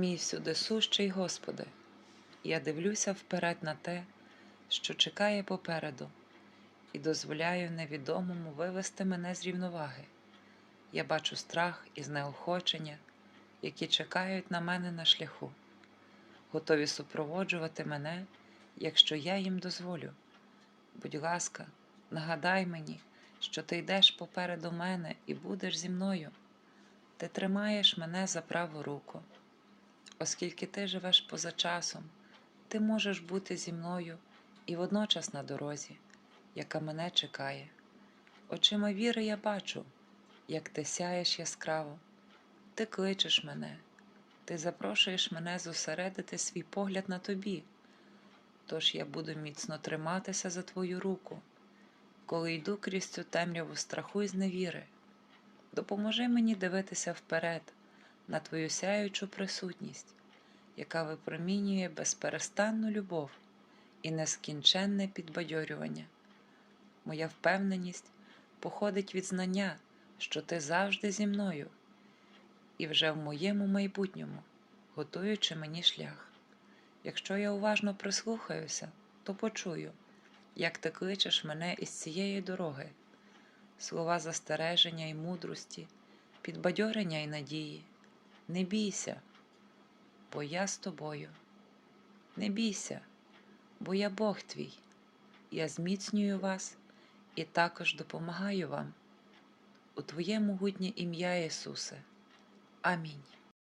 Мій всюди сущий Господи, я дивлюся вперед на те, що чекає попереду, і дозволяю невідомому вивести мене з рівноваги. Я бачу страх і знеохочення, які чекають на мене на шляху, готові супроводжувати мене, якщо я їм дозволю. Будь ласка, нагадай мені, що ти йдеш попереду мене і будеш зі мною. Ти тримаєш мене за праву руку. Оскільки ти живеш поза часом, ти можеш бути зі мною і водночас на дорозі, яка мене чекає. Очима віри я бачу, як ти сяєш яскраво, ти кличеш мене, ти запрошуєш мене зосередити свій погляд на тобі. Тож я буду міцно триматися за твою руку, коли йду крізь цю темряву страху і зневіри. Допоможи мені дивитися вперед на твою сяючу присутність, яка випромінює безперестанну любов і нескінченне підбадьорювання. Моя впевненість походить від знання, що ти завжди зі мною, і вже в моєму майбутньому, готуючи мені шлях. Якщо я уважно прислухаюся, то почую, як ти кличеш мене із цієї дороги, слова застереження і мудрості, підбадьорення і надії. Не бійся, бо я з тобою. Не бійся, бо я Бог твій. Я зміцнюю вас і також допомагаю вам. У Твоє могутнє ім'я Ісусе. Амінь.